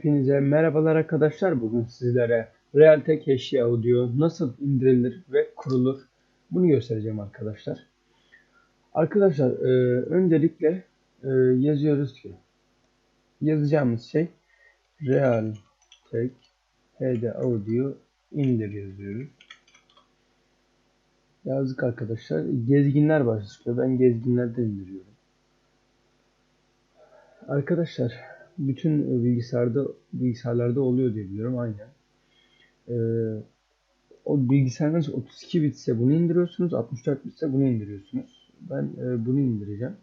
Hepinize merhabalar arkadaşlar. Bugün sizlere Realtek HD Audio nasıl indirilir ve kurulur bunu göstereceğim arkadaşlar. Arkadaşlar e, öncelikle e, yazıyoruz ki yazacağımız şey Realtek HD Audio indir yazıyoruz. Yazdık arkadaşlar. Gezginler başlıyor. Ben gezginlerden indiriyorum. Arkadaşlar bütün bilgisayarda bilgisayarlarda oluyor diye biliyorum aynen. Ee, o bilgisayarınız 32 bitse bunu indiriyorsunuz, 64 bitse bunu indiriyorsunuz. Ben e, bunu indireceğim.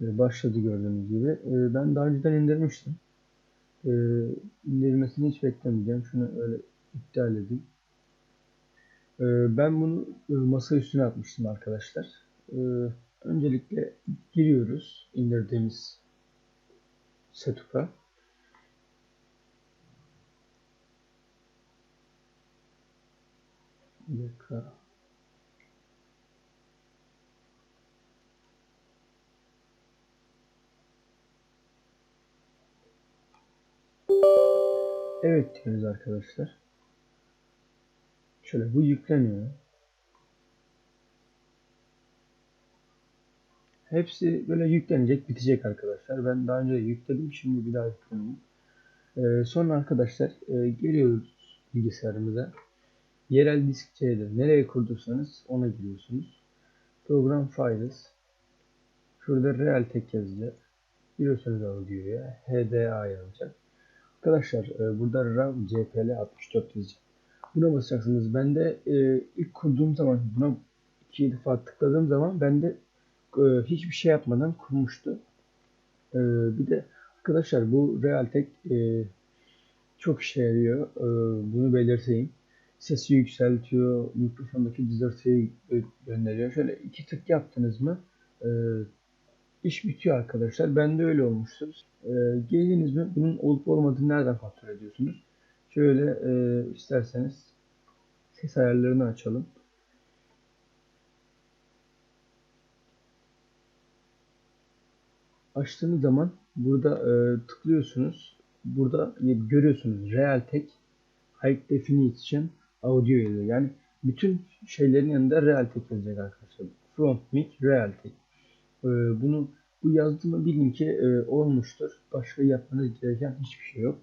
E, başladı gördüğünüz gibi. E, ben daha önceden indirmiştim. E, indirmesini hiç beklemeyeceğim. Şunu öyle iptal edeyim. E, ben bunu e, masa üstüne atmıştım arkadaşlar. E, Öncelikle giriyoruz indirdiğimiz setup'a. Evet diyoruz arkadaşlar. Şöyle bu yükleniyor. Hepsi böyle yüklenecek, bitecek arkadaşlar. Ben daha önce yükledim, şimdi bir daha yükleniyorum. Ee, sonra arkadaşlar e, geliyoruz bilgisayarımıza. Yerel disk C'de nereye kurduysanız ona giriyorsunuz. Program Files. Şurada Realtek yazacak. Giriyorsunuz audio'ya. HDA yazacak. Arkadaşlar e, burada RAM CPL 64 yazacak. Buna basacaksınız. Ben de e, ilk kurduğum zaman buna iki defa tıkladığım zaman bende e, hiçbir şey yapmadan kurmuştu. E, bir de arkadaşlar bu Realtek e, çok işe yarıyor. Bunu belirteyim. Sesi yükseltiyor, mikrofondaki dizörtüyü gönderiyor. Şöyle iki tık yaptınız mı e, iş bitiyor arkadaşlar. Bende öyle olmuştur. E, geldiniz mi bunun olup olmadığını nereden kontrol ediyorsunuz? Şöyle isterseniz ses ayarlarını açalım. Açtığınız zaman burada e, tıklıyorsunuz. Burada görüyorsunuz Realtek High Definition Audio yazıyor. Yani bütün şeylerin yanında Realtek yazacak arkadaşlar. Front Mic Realtek. E, bunu bu yazdığımı bilin ki e, olmuştur. Başka yapmanız gereken hiçbir şey yok.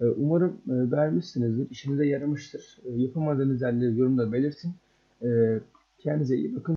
E, umarım e, beğenmişsinizdir. İşinize yaramıştır. E, yapamadığınız yerleri yorumda belirtin. E, kendinize iyi bakın.